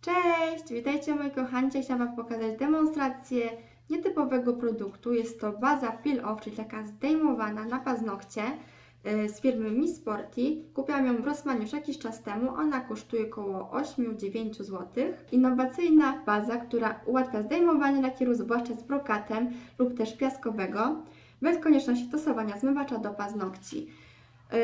Cześć, witajcie moi kochani. Chciałam Wam pokazać demonstrację nietypowego produktu. Jest to baza peel-off, czyli taka zdejmowana na paznokcie e, z firmy Mi Sporty. Kupiłam ją w Rossmann już jakiś czas temu. Ona kosztuje około 8-9 zł. Innowacyjna baza, która ułatwia zdejmowanie lakieru, zwłaszcza z brokatem lub też piaskowego bez konieczności stosowania zmywacza do paznokci. Yy,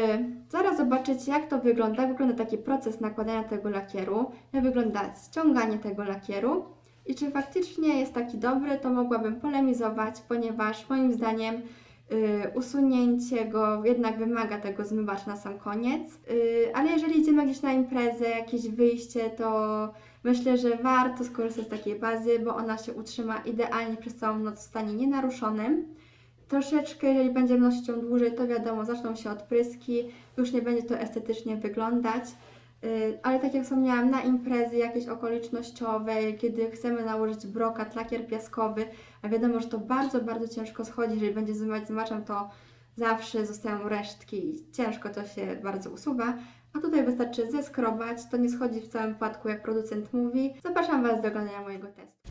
zaraz zobaczycie jak to wygląda, wygląda taki proces nakładania tego lakieru, jak wygląda ściąganie tego lakieru i czy faktycznie jest taki dobry, to mogłabym polemizować, ponieważ moim zdaniem yy, usunięcie go jednak wymaga tego zmywacza na sam koniec, yy, ale jeżeli idziemy gdzieś na imprezę, jakieś wyjście, to myślę, że warto skorzystać z takiej bazy, bo ona się utrzyma idealnie przez całą noc w stanie nienaruszonym. Troszeczkę, jeżeli będziemy nosić ją dłużej, to wiadomo, zaczną się odpryski, już nie będzie to estetycznie wyglądać. Yy, ale tak jak wspomniałam, na imprezy jakieś okolicznościowe, kiedy chcemy nałożyć brokat, lakier piaskowy, a wiadomo, że to bardzo, bardzo ciężko schodzi, jeżeli będzie zmywać zmaczem, to zawsze zostają resztki i ciężko to się bardzo usuwa. A tutaj wystarczy zeskrobać, to nie schodzi w całym płatku, jak producent mówi. Zapraszam Was do oglądania mojego testu.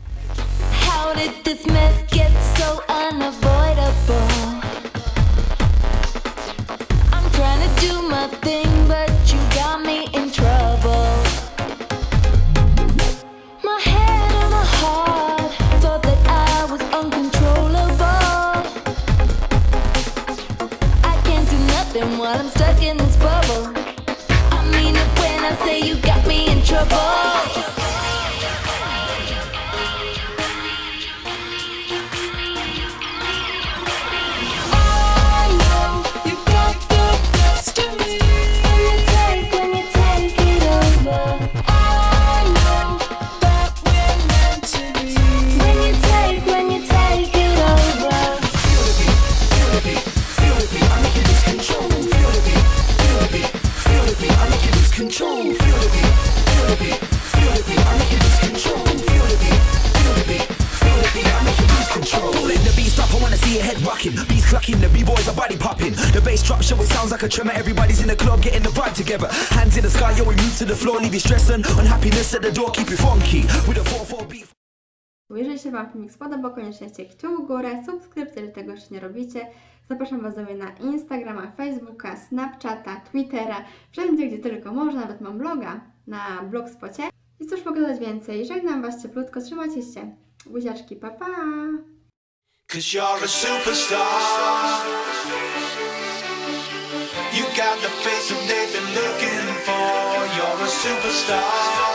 While I'm stuck in this bubble. I mean it when I say you got me in trouble. Beats clucking, the b-boys are body popping. The bass drop show, it sounds like a tremor. Everybody's in the club, getting the vibe together. Hands in the sky, to the floor, leave. Unhappiness keep you funky. With a 4-4 beat. Jeżeli się Wam filmik spodobał, koniecznie dajcie kciuk w górę, subskrypcję, jeżeli tego jeszcze nie robicie. Zapraszam Was do mnie na Instagrama, Facebooka, Snapchata, Twittera, wszędzie gdzie tylko można, nawet mam bloga na blogspocie. I cóż mogę dodać więcej, żegnam Was cieplutko, trzymajcie się. Buziaczki, pa pa! Cause you're a superstar. You got the face they've been looking for. You're a superstar.